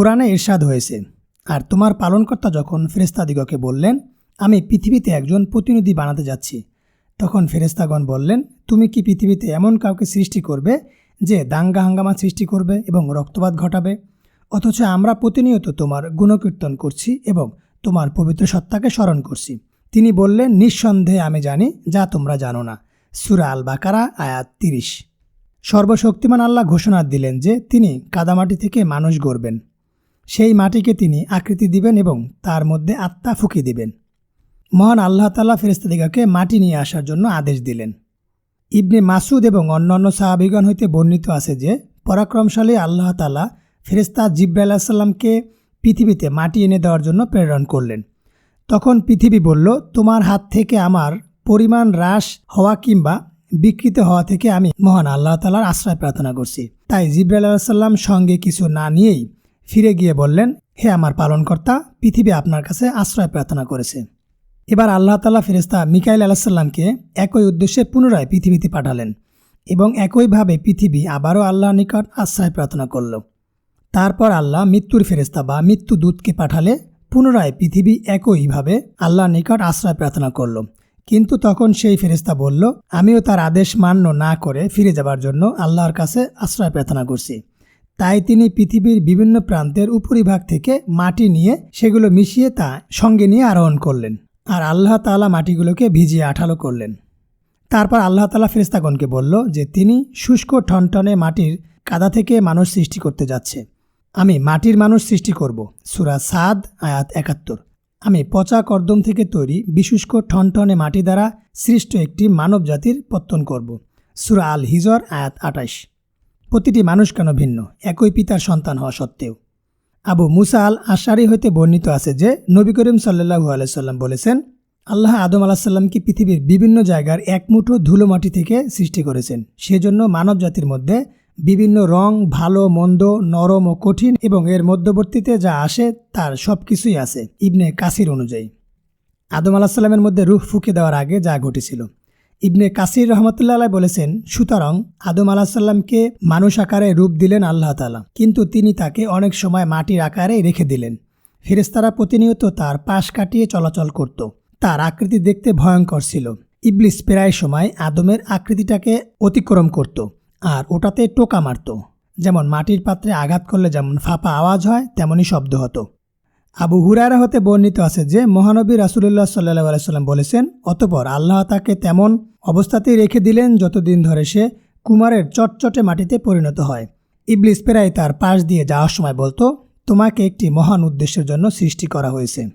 কোরআনে ইরশাদ হয়েছে। আর তোমার পালনকর্তা যখন ফেরেস্তাদিগকে বললেন, আমি পৃথিবীতে একজন প্রতিনিধি বানাতে যাচ্ছি, তখন ফেরেস্তাগণ বললেন, তুমি কি পৃথিবীতে এমন কাউকে সৃষ্টি করবে যে দাঙ্গা হাঙ্গামা সৃষ্টি করবে এবং রক্তপাত ঘটাবে? অথচ আমরা প্রতিনিয়ত তোমার গুণকীর্তন করছি এবং তোমার পবিত্র সত্তাকে স্মরণ করছি। তিনি বললেন, নিঃসন্দেহে আমি জানি যা তোমরা জানো না। সুরা আল বাকারা আয়াত তিরিশ। সর্বশক্তিমান আল্লাহ ঘোষণা দিলেন যে তিনি কাদামাটি থেকে মানুষ গড়বেন। সেই মাটিকে তিনি আকৃতি দিবেন এবং তার মধ্যে আত্মা ফুঁকি দিবেন। মহান আল্লাহ তাল্লাহ ফেরেস্তাদিগাকে মাটি নিয়ে আসার জন্য আদেশ দিলেন। ইবনে মাসুদ এবং অন্যান্য সাহাবিগণ হইতে বর্ণিত আছে যে, পরাক্রমশালী আল্লাহ তালা ফেরেস্তা জিব্রা আলাহিসাল্লামকে পৃথিবীতে মাটি এনে দেওয়ার জন্য প্রেরণ করলেন। তখন পৃথিবী বলল, তোমার হাত থেকে আমার পরিমাণ হ্রাস হওয়া কিংবা বিকৃত হওয়া থেকে আমি মহান আল্লাহ তালার আশ্রয় প্রার্থনা করছি। তাই জিব্রাইল আলাহিসাল্লাম সঙ্গে কিছু না নিয়েই ফিরে গিয়ে বললেন, হে আমার পালনকর্তা, পৃথিবী আপনার কাছে আশ্রয় প্রার্থনা করেছে। এবার আল্লাহ তালা ফেরেস্তা মিকাইল আলাহিসাল্লামকে একই উদ্দেশ্যে পুনরায় পৃথিবীতে পাঠালেন এবং একইভাবে পৃথিবী আবারও আল্লাহর নিকট আশ্রয় প্রার্থনা করল। তারপর আল্লাহ মৃত্যুর ফেরেস্তা বা মৃত্যু দূতকে পাঠালে পুনরায় পৃথিবী একইভাবে আল্লাহর নিকট আশ্রয় প্রার্থনা করল। কিন্তু তখন সেই ফেরেস্তা বলল, আমিও তার আদেশ মান্য না করে ফিরে যাবার জন্য আল্লাহর কাছে আশ্রয় প্রার্থনা করছি। তাই তিনি পৃথিবীর বিভিন্ন প্রান্তের উপরিভাগ থেকে মাটি নিয়ে সেগুলো মিশিয়ে তা সঙ্গে নিয়ে আরোহণ করলেন আর আল্লাহ তালা মাটিগুলোকে ভিজিয়ে আঠালো করলেন। তারপর আল্লাহ তালা ফেরেস্তাগণকে বলল যে, তিনি শুষ্ক ঠনঠনে মাটির কাদা থেকে মানুষ সৃষ্টি করতে যাচ্ছে। আমি মাটির মানুষ সৃষ্টি করব। সুরা সাদ, আয়াত একাত্তর। আমি পচা কর্দম থেকে তৈরি বিশুষ্ক ঠনঠনে মাটি দ্বারা সৃষ্ট একটি মানব জাতির পত্তন করব। সুরা আল হিজর আয়াত আটাইশ প্রতিটি মানুষ কেন ভিন্ন? একই পিতার সন্তান হওয়া সত্ত্বেও। আবু মুসা আল আশারি হইতে বর্ণিত আছে যে, নবী করিম সাল্লাহু আলাইসাল্লাম বলেছেন, আল্লাহ আদম আলাহিসাল্লামকে পৃথিবীর বিভিন্ন জায়গার এক মুঠো ধুলো মাটি থেকে সৃষ্টি করেছেন। সেজন্য মানব জাতির মধ্যে বিভিন্ন রং ভালো, মন্দ, নরম ও কঠিন এবং এর মধ্যবর্তীতে যা আসে তার সব কিছুই আছে ইবনে কাসির অনুযায়ী। আদম আলাহিসাল্লামের মধ্যে রুহ ফুঁকে দেওয়ার আগে যা ঘটেছিল। ইবনে কাসির রহমতুল্লাহ বলেছেন, সুতরাং আদম আলাহিসাল্লামকে মানুষ আকারে রূপ দিলেন আল্লাহ তালা কিন্তু তিনি তাকে অনেক সময় মাটির আকারে রেখে দিলেন। ফেরেস্তারা প্রতিনিয়ত তার পাশ কাটিয়ে চলাচল করত। তার আকৃতি দেখতে ভয়ঙ্কর ছিল। ইবলিস প্রায় সময় আদমের আকৃতিটাকে অতিক্রম করত আর ওটাতে টোকা মারত। যেমন মাটির পাত্রে আঘাত করলে যেমন ফাঁপা আওয়াজ হয়, তেমনই শব্দ হতো। আবু হুরায়রা হতে বর্ণিত আছে যে, মহানবী রাসুলুল্লাহ সাল্লাহ আলাইসাল্লাম বলেছেন, অতপর আল্লাহ তাকে তেমন অবস্থাতেই রেখে দিলেন যতদিন ধরে সে কুমারের চটচটে মাটিতে পরিণত হয়। ইবলিস প্রায় তার পাশ দিয়ে যাওয়ার সময় বলতো, তোমাকে একটি মহান উদ্দেশ্যের জন্য সৃষ্টি করা হয়েছে।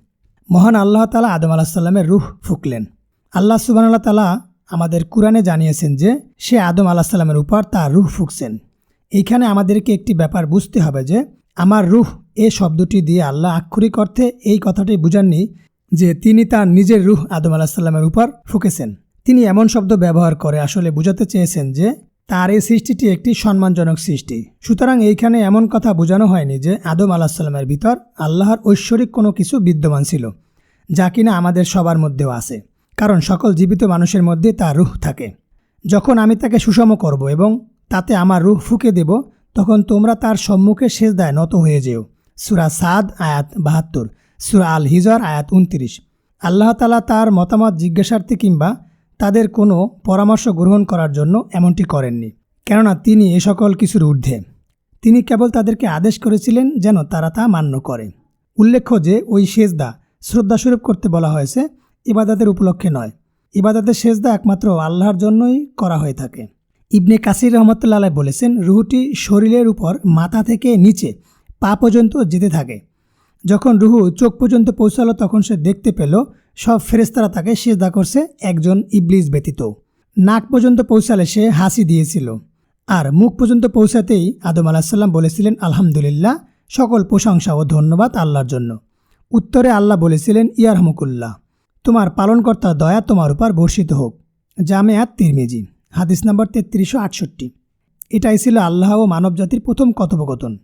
মহান আল্লাহ তালা আদম আলাহিসাল্লামের রুহ ফুকলেন। আল্লাহ সুবাহ আল্লাহ তালা আমাদের কোরআনে জানিয়েছেন যে, সে আদম আলাহ সাল্লামের উপর তার রুহ ফুকছেন। এইখানে আমাদেরকে একটি ব্যাপার বুঝতে হবে যে, আমার রুহ এ শব্দটি দিয়ে আল্লাহ আক্ষরিক অর্থে এই কথাটি বুঝাননি যে তিনি তার নিজের রুহ আদম আলাহিসাল্লামের উপর ফুকেছেন। তিনি এমন শব্দ ব্যবহার করে আসলে বুঝাতে চেয়েছেন যে তার এই সৃষ্টিটি একটি সম্মানজনক সৃষ্টি। সুতরাং এইখানে এমন কথা বোঝানো হয়নি যে আদম আলাহিসাল্লামের ভিতর আল্লাহর ঐশ্বরিক কোনো কিছু বিদ্যমান ছিল, যা কিনা আমাদের সবার মধ্যেও আছে, কারণ সকল জীবিত মানুষের মধ্যে তার রুহ থাকে। যখন আমি তাকে সুষম করব এবং তাতে আমার রুহ ফুকে দেব, তখন তোমরা তার সম্মুখে সেজদায় নত হয়ে যেও। সুরা সাদ, আয়াত বাহাত্তর, সুরা আল হিজর, আয়াত উনত্রিশ আল্লাহ তালা তার মতামত জিজ্ঞাসার্থে কিংবা তাদের কোনো পরামর্শ গ্রহণ করার জন্য এমনটি করেননি, কেননা তিনি এ সকল কিছুর ঊর্ধ্বে। তিনি কেবল তাদেরকে আদেশ করেছিলেন যেন তারা তা মান্য করে। উল্লেখ্য যে ওই সেজদা শ্রদ্ধাস্বরূপ করতে বলা হয়েছে, ইবাদাতের উপলক্ষে নয়। ইবাদাতের সেজদা একমাত্র আল্লাহর জন্যই করা হয়ে থাকে। ইবনে কাসির রহমতুল্লাহ বলেছেন, রুহুটি শরীরের উপর মাথা থেকে নিচে পা পর্যন্ত যেতে থাকে। যখন রুহু চোখ পর্যন্ত পৌঁছালো, তখন সে দেখতে পেল, সব ফেরেস্তারা তাকে সেজদা করছে একজন ইবলিস ব্যতীত। নাক পর্যন্ত পৌঁছালে সে হাসি দিয়েছিল। আর মুখ পর্যন্ত পৌঁছাতেই আদম আলাহিসাল্লাম বলেছিলেন, আলহামদুলিল্লাহ, সকল প্রশংসা ও ধন্যবাদ আল্লাহর জন্য। উত্তরে আল্লাহ বলেছিলেন, ইয়ারহমকুল্লাহ, তোমার পালনকর্তার দয়া তোমার উপর বর্ষিত হোক। জামেয়াত তিরমিজি, হাদিস নম্বর তেত্রিশশো আটষট্টি। এটাই ছিল আল্লাহ ও মানবজাতির প্রথম কথোপকথন।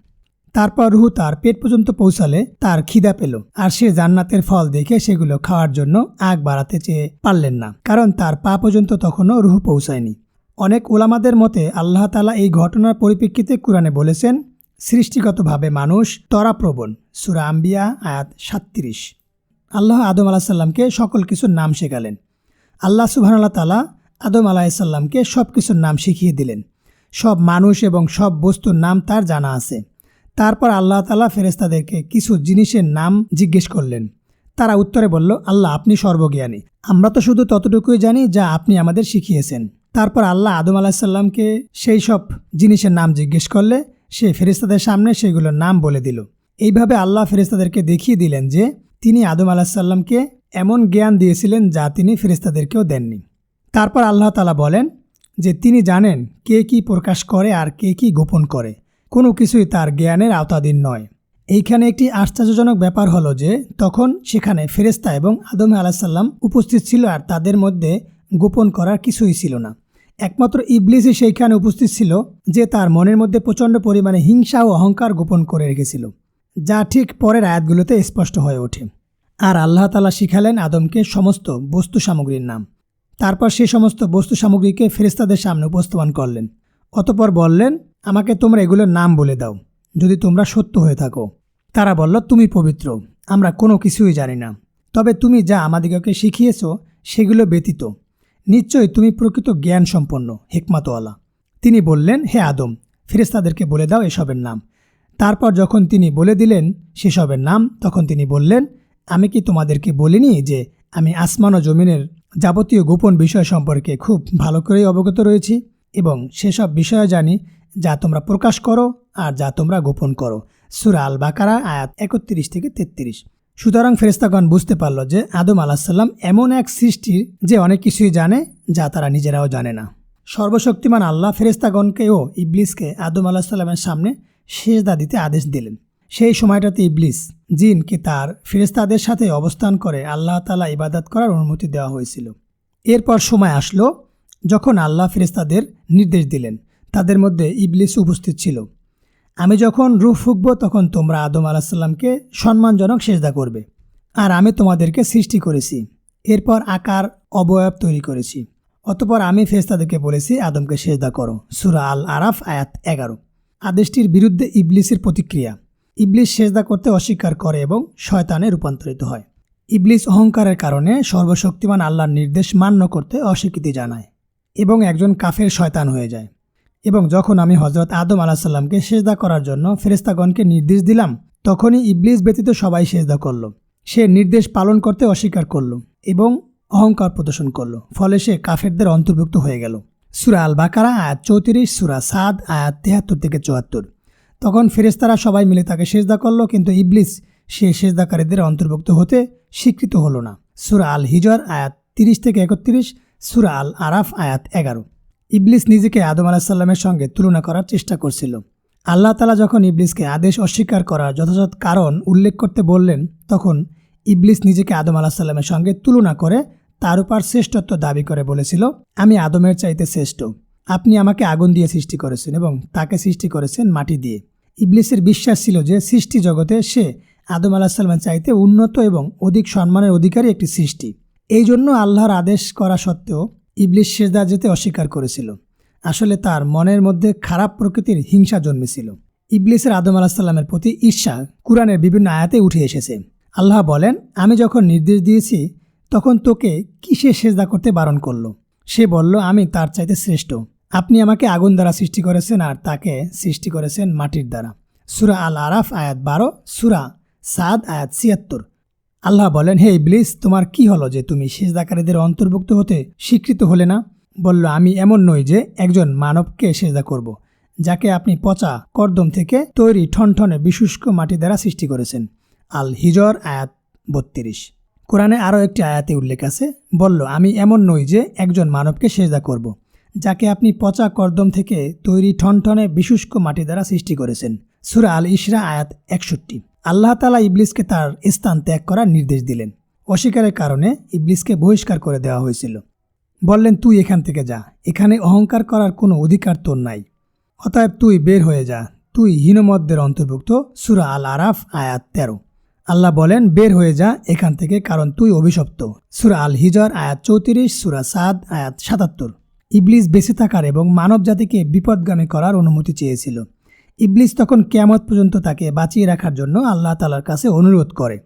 তারপর রুহু তার পেট পর্যন্ত পৌঁছালে তার খিদা পেল। আর সে জান্নাতের ফল দেখে সেগুলো খাওয়ার জন্য আগ বাড়াতে চেয়ে পারলেন না। কারণ তার পা পর্যন্ত তখনও রুহু পৌঁছায়নি। অনেক ওলামাদের মতে আল্লাহ তালা এই ঘটনার পরিপ্রেক্ষিতে কোরআনে বলেছেন, সৃষ্টিগতভাবে মানুষ তরাপ্রবণ সুরা আম্বিয়া, আয়াত সাত্রিশ আল্লাহ আদম আলাহিসাল্লামকে সকল কিছুর নাম শেখালেন। আল্লাহ সুবহানাল্লাহ তালা আদম আলাহিসাল্লামকে সব কিছুর নাম শিখিয়ে দিলেন। সব মানুষ এবং সব বস্তুর নাম তার জানা আছে। তারপর আল্লাহ তালা ফেরেস্তাদেরকে কিছু জিনিসের নাম জিজ্ঞেস করলেন। তারা উত্তরে বলল, আল্লাহ আপনি সর্বজ্ঞানী। আমরা তো শুধু ততটুকুই জানি যা আপনি আমাদের শিখিয়েছেন। তারপর আল্লাহ আদম আলাহিসাল্লামকে সেই সব জিনিসের নাম জিজ্ঞেস করলে, সে ফেরেস্তাদের সামনে সেগুলোর নাম বলে দিল। এইভাবে আল্লাহ ফেরেস্তাদেরকে দেখিয়ে দিলেন যে, তিনি আদম আলাহিসাল্লামকে এমন জ্ঞান দিয়েছিলেন যা তিনি ফেরেস্তাদেরকেও দেননি। তারপর আল্লাহ তালা বলেন যে, তিনি জানেন কে কি প্রকাশ করে আর কে কি গোপন করে। কোনো কিছুই তার জ্ঞানের আওতাধীন নয়। এইখানে একটি আশ্চর্যজনক ব্যাপার হলো যে, তখন সেখানে ফেরেস্তা এবং আদম আলাহিসাল্লাম উপস্থিত ছিল আর তাদের মধ্যে গোপন করার কিছুই ছিল না। একমাত্র ইবলিসই সেইখানে উপস্থিত ছিল, যে তার মনের মধ্যে প্রচণ্ড পরিমাণে হিংসা ও অহংকার গোপন করে রেখেছিল, যা ঠিক পরের আয়াতগুলোতে স্পষ্ট হয়ে ওঠে। আর আল্লাহ তালা শিখালেন আদমকে সমস্ত বস্তু সামগ্রীর নাম। তারপর সে সমস্ত বস্তু সামগ্রীকে ফেরেস্তাদের সামনে উপস্থাপন করলেন। অতপর বললেন আমাকে তোমরা এগুলোর নাম বলে দাও, যদি তোমরা সত্য হয়ে থাকো। তারা বলল, তুমি পবিত্র, আমরা কোনো কিছুই জানি না। তবে তুমি যা আমাদিগকে শিখিয়েছ, সেগুলো ব্যতীত। নিশ্চয়ই তুমি প্রকৃত জ্ঞান সম্পন্ন হেকমাতওয়ালা। তিনি বললেন, হে আদম ফেরেস্তাদেরকে বলে দাও এসবের নাম। তারপর যখন তিনি বলে দিলেন সেসবের নাম, তখন তিনি বললেন, আমি কি তোমাদেরকে বলিনি যে আমি আসমান ও জমিনের যাবতীয় গোপন বিষয় সম্পর্কে খুব ভালো করেই অবগত রয়েছি? এবং সেসব বিষয় জানি যা তোমরা প্রকাশ করো আর যা তোমরা গোপন করো। সুরা আল বাকারা আয়াত একত্রিশ থেকে তেত্রিশ। সুতরাং ফেরেস্তাগণ বুঝতে পারল যে আদম আলাহিসাল্লাম এমন এক সৃষ্টির যে অনেক কিছুই জানে যা তারা নিজেরাও জানে না। সর্বশক্তিমান আল্লাহ ফেরেস্তাগণকেও ইবলিসকে আদম আলাহিসাল্লামের সামনে সেজদা দিতে আদেশ দিলেন। সেই সময়টাতে ইবলিস, জিনকে তার ফেরেস্তাদের সাথে অবস্থান করে আল্লাহ তালা ইবাদত করার অনুমতি দেওয়া হয়েছিল। এরপর সময় আসলো যখন আল্লাহ ফেরেস্তাদের নির্দেশ দিলেন। তাদের মধ্যে ইবলিস উপস্থিত ছিল। আমি যখন রুহ ফুকব, তখন তোমরা আদম আলাহিসাল্লামকে সম্মানজনক সেজদা করবে আর আমি তোমাদেরকে সৃষ্টি করেছি। এরপর আকার অবয়ব তৈরি করেছি। অতপর আমি ফেরেস্তাদেরকে বলেছি, আদমকে সেজদা করো। সুরা আল আরাফ আয়াত এগারো। আদেশটির বিরুদ্ধে ইবলিসের প্রতিক্রিয়া। ইবলিস সেজদা করতে অস্বীকার করে এবং শয়তানে রূপান্তরিত হয়। ইবলিস অহংকারের কারণে সর্বশক্তিমান আল্লাহর নির্দেশ মান্য করতে অস্বীকৃতি জানায় এবং একজন কাফের শয়তান হয়ে যায়। এবং যখন আমি হজরত আদম আলাহিসাল্লামকে সেজদা করার জন্য ফেরেস্তাগণকে নির্দেশ দিলাম, তখনই ইবলিস ব্যতীত সবাই সেজদা করল। সে নির্দেশ পালন করতে অস্বীকার করল এবং অহংকার প্রদর্শন করল। ফলে সে কাফেরদের অন্তর্ভুক্ত হয়ে গেল। সুরা আল বাকারা আয়াত চৌত্রিশ, সুরা সাদ, আয়াত তেহাত্তর থেকে চুয়াত্তর। তখন ফেরেস্তারা সবাই মিলে তাকে সেজদা করল, কিন্তু ইবলিস সে সেজদাকারীদের অন্তর্ভুক্ত হতে স্বীকৃত হলো না। সুরা আল হিজর আয়াত তিরিশ থেকে একত্রিশ, সুরা আল আরাফ আয়াত এগারো। ইবলিস নিজেকে আদম আলাহিসাল্লামের সঙ্গে তুলনা করার চেষ্টা করছিল। আল্লাহ তালা যখন ইবলিসকে আদেশ অস্বীকার করার যথাযথ কারণ উল্লেখ করতে বললেন, তখন ইবলিস নিজেকে আদম আলাহিসাল্লামের সঙ্গে তুলনা করে তার উপর শ্রেষ্ঠত্ব দাবি করে বলেছিল, আমি আদমের চাইতে শ্রেষ্ঠ। আপনি আমাকে আগুন দিয়ে সৃষ্টি করেছেন এবং তাকে সৃষ্টি করেছেন মাটি দিয়ে। ইবলিসের বিশ্বাস ছিল যে সৃষ্টি জগতে সে আদম আলাহিসাল্লামের চাইতে উন্নত এবং অধিক সম্মানের অধিকারী একটি সৃষ্টি। এই জন্য আল্লাহর আদেশ করা সত্ত্বেও ইবলিস সেজদা যেতে অস্বীকার করেছিল। আসলে তার মনের মধ্যে খারাপ প্রকৃতির হিংসা জন্মেছিল। ইবলিসের আদম আলাহিসাল্লামের প্রতি ঈর্ষা কোরআনের বিভিন্ন আয়াতে উঠে এসেছে। আল্লাহ বলেন, আমি যখন নির্দেশ দিয়েছি, তখন তোকে কিসে সেজদা করতে বারণ করল? সে বলল, আমি তার চাইতে শ্রেষ্ঠ। আপনি আমাকে আগুন দ্বারা সৃষ্টি করেছেন আর তাকে সৃষ্টি করেছেন মাটির দ্বারা। সুরা আল আরাফ আয়াত বারো, সুরা সাদ আয়াত ছিয়াত্তর। আল্লাহ বলেন, হে ইবলিস, তোমার কি হলো যে তুমি সেজদাকারীদের অন্তর্ভুক্ত হতে স্বীকৃত হলে না বলল, আমি এমন নই যে একজন মানবকে সেজদা করব। যাকে আপনি পচা কর্দম থেকে তৈরি ঠনঠনে বিশুষ্ক মাটি দ্বারা সৃষ্টি করেছেন আল হিজর আয়াত বত্রিশ কোরআনে আরও একটি আয়াতে উল্লেখ আছে, বলল, আমি এমন নই যে একজন মানবকে সেজদা করব। যাকে আপনি পচা কর্দম থেকে তৈরি ঠনঠনে বিশুষ্ক মাটি দ্বারা সৃষ্টি করেছেন সুরা আল ইশরা আয়াত একষট্টি আল্লাহ তালা ইবলিসকে তার স্থান ত্যাগ করার নির্দেশ দিলেন। অস্বীকারের কারণে ইবলিসকে বহিষ্কার করে দেওয়া হয়েছিল। বললেন, তুই এখান থেকে যা। এখানে অহংকার করার কোনো অধিকার তোর নাই। অতএব তুই বের হয়ে যা। তুই হীনমদ্দের অন্তর্ভুক্ত। সুরা আল আরাফ আয়াত তেরো। আল্লাহ বলেন, বের হয়ে যা এখান থেকে, কারণ তুই অভিশপ্ত। সুরা আল হিজর আয়াত চৌত্রিশ, সুরা সাদ, আয়াত সাতাত্তর। ইবলিস বেঁচে থাকার এবং মানব জাতিকে বিপদগামী করার অনুমতি চেয়েছিল। ইবলিস তখন কেয়ামত পর্যন্ত তাকে বাঁচিয়ে রাখার জন্য আল্লাহ তালার কাছে অনুরোধ করে।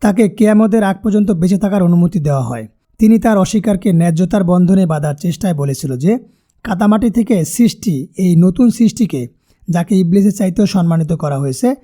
তাকে কেয়ামতের আগ পর্যন্ত বেঁচে থাকার অনুমতি দেওয়া হয়। তিনি তার অস্বীকারকে ন্যায্যতার বন্ধনে বাঁধার চেষ্টায় বলেছিল যে, কাতামাটি থেকে সৃষ্টি, এই নতুন সৃষ্টিকে যাকে ইবলিসের চাইতেও সম্মানিত করা হয়েছে,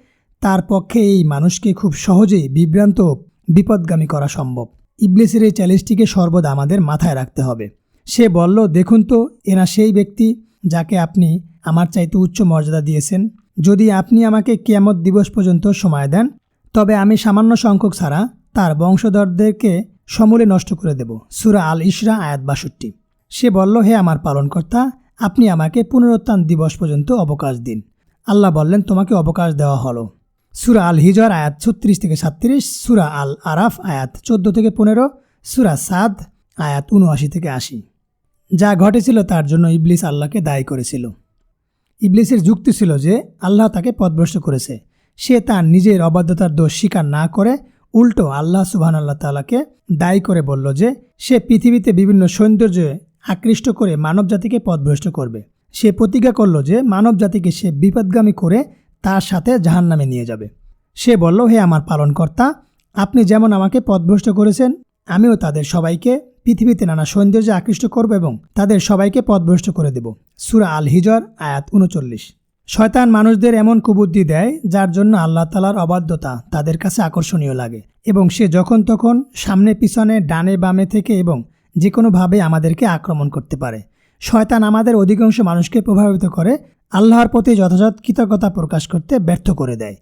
তার পক্ষে এই মানুষকে খুব সহজেই বিভ্রান্ত, বিপদগামী করা সম্ভব। ইবলিসের এই চ্যালেঞ্জটিকে সর্বদা আমাদের মাথায় রাখতে হবে। সে বলল, দেখুন তো, এরা সেই ব্যক্তি যাকে আপনি আমার চাইতে উচ্চ মর্যাদা দিয়েছেন। যদি আপনি আমাকে কিয়ামত দিবস পর্যন্ত সময় দেন, তবে আমি সামান্য সংখ্যক ছাড়া তার বংশধরদেরকে সমূলে নষ্ট করে দেব। সুরা আল ইসরা আয়াত বাষট্টি। সে বলল, হে আমার পালনকর্তা, আপনি আমাকে পুনরুত্থান দিবস পর্যন্ত অবকাশ দিন। আল্লাহ বললেন, তোমাকে অবকাশ দেওয়া হলো। সুরা আল হিজর, আয়াত ছত্রিশ থেকে সাতত্রিশ, সুরা আল আরাফ, আয়াত চোদ্দ থেকে পনেরো, সুরা সাদ, আয়াত উনআশি থেকে আশি। যা ঘটেছিল তার জন্য ইবলিস আল্লাহকে দায়ী করেছিল। ইবলিসের যুক্তি ছিল যে আল্লাহ তাকে পথভ্রষ্ট করেছে। সে তার নিজের অবাধ্যতার দোষ স্বীকার না করে উল্টো আল্লাহ সুবহান আল্লাহ তালাকে দায়ী করে বলল যে সে পৃথিবীতে বিভিন্ন সৌন্দর্যে আকৃষ্ট করে মানবজাতিকে পথভ্রষ্ট করবে। সে প্রতিজ্ঞা করল যে মানবজাতিকে সে বিপদগামী করে তার সাথে জাহান্নামে নিয়ে যাবে। সে বলল, হে আমার পালনকর্তা, আপনি যেমন আমাকে পথভ্রষ্ট করেছেন আমিও তাদের সবাইকে পৃথিবীতে নানা সৌন্দর্যে আকৃষ্ট করব এবং তাদের সবাইকে পথভ্রষ্ট করে দেব। সুরা আল হিজর আয়াত উনচল্লিশ। শয়তান মানুষদের এমন কুবুদ্ধি দেয়, যার জন্য আল্লাহ তালার অবাধ্যতা তাদের কাছে আকর্ষণীয় লাগে এবং সে যখন তখন সামনে, পিছনে, ডানে, বামে থেকে এবং যে কোনোভাবে আমাদেরকে আক্রমণ করতে পারে। শয়তান আমাদের অধিকাংশ মানুষকে প্রভাবিত করে, আল্লাহর প্রতি যথাযথ কৃতজ্ঞতা প্রকাশ করতে ব্যর্থ করে দেয়।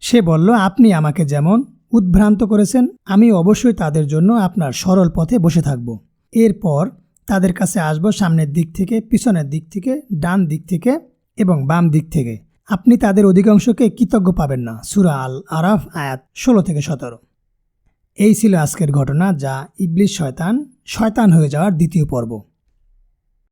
সে বলল, আপনি আমাকে যেমন উদ্ভ্রান্ত করেছেন, আমি অবশ্যই তাদের জন্য আপনার সরল পথে বসে থাকব। এরপর তাদের কাছে আসব সামনের দিক থেকে, পিছনের দিক থেকে, ডান দিক থেকে এবং বাম দিক থেকে। আপনি তাদের অধিকাংশকে কৃতজ্ঞ পাবেন না। সুরা আল আরাফ আয়াত ষোলো থেকে সতেরো। এই ছিল আজকের ঘটনা, যা ইবলিশ শয়তান শয়তান হয়ে যাওয়ার দ্বিতীয় পর্ব।